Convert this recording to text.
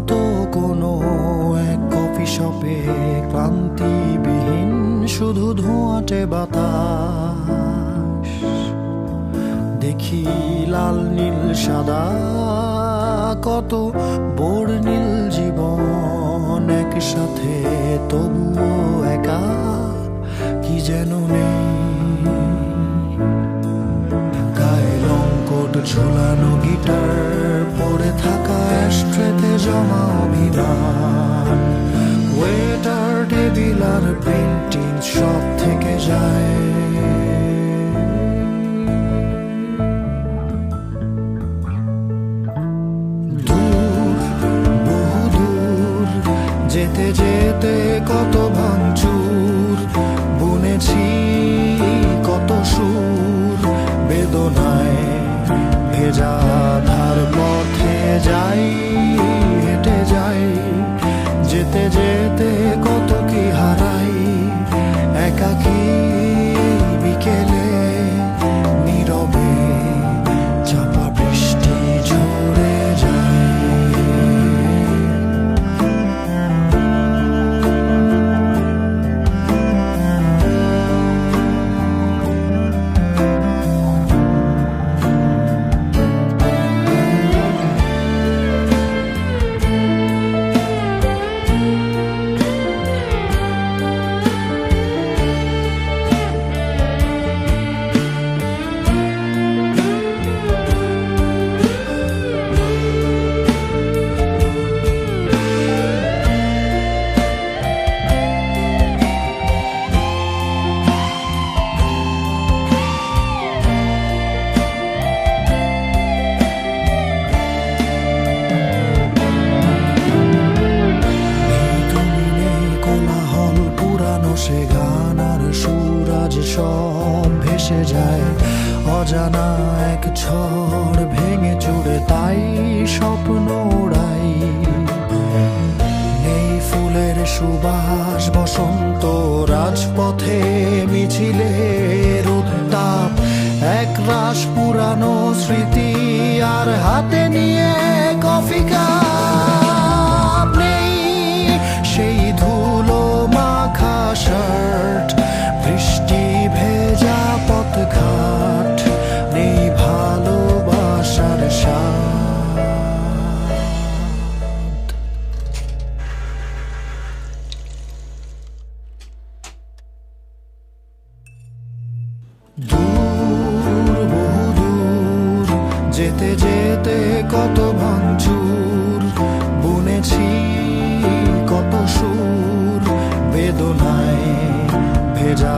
অশান্ত কোনো এক কফি শপে ক্লান্তিবিহীন, শুধু ধোঁয়াটে বাতাস। দেখি লাল নীল, সাদা, কত বর্ণিল জীবন একসাথে, তবুও একা, কি যেন নেই। ঝোলানো গিটার পরে থাকা অ্যাস্ট্রেতে জমা অভিমান ওয়েটার, টেবিল আর পেন্টিং সব থেকে যায়। যেতে যেতে কত ভাঙচুর, বুনেছি যেতে সে গান আর সুর আজ সব ভেসে যায়। অজানা এক ঝড় ভেঙে চুড়ে তাই স্বপ্ন ওড়াই। নেই ফুলের সুবাস, বসন্ত রাজপথে মিছিলের উত্তাপ এক রাস পুরানো স্মৃতি আর হাতে নিয়ে কফি কাপ। দূর বহু দূর যেতে যেতে কত ভাঙচুর বুনেছি কত সুর বেদনায় ভেজা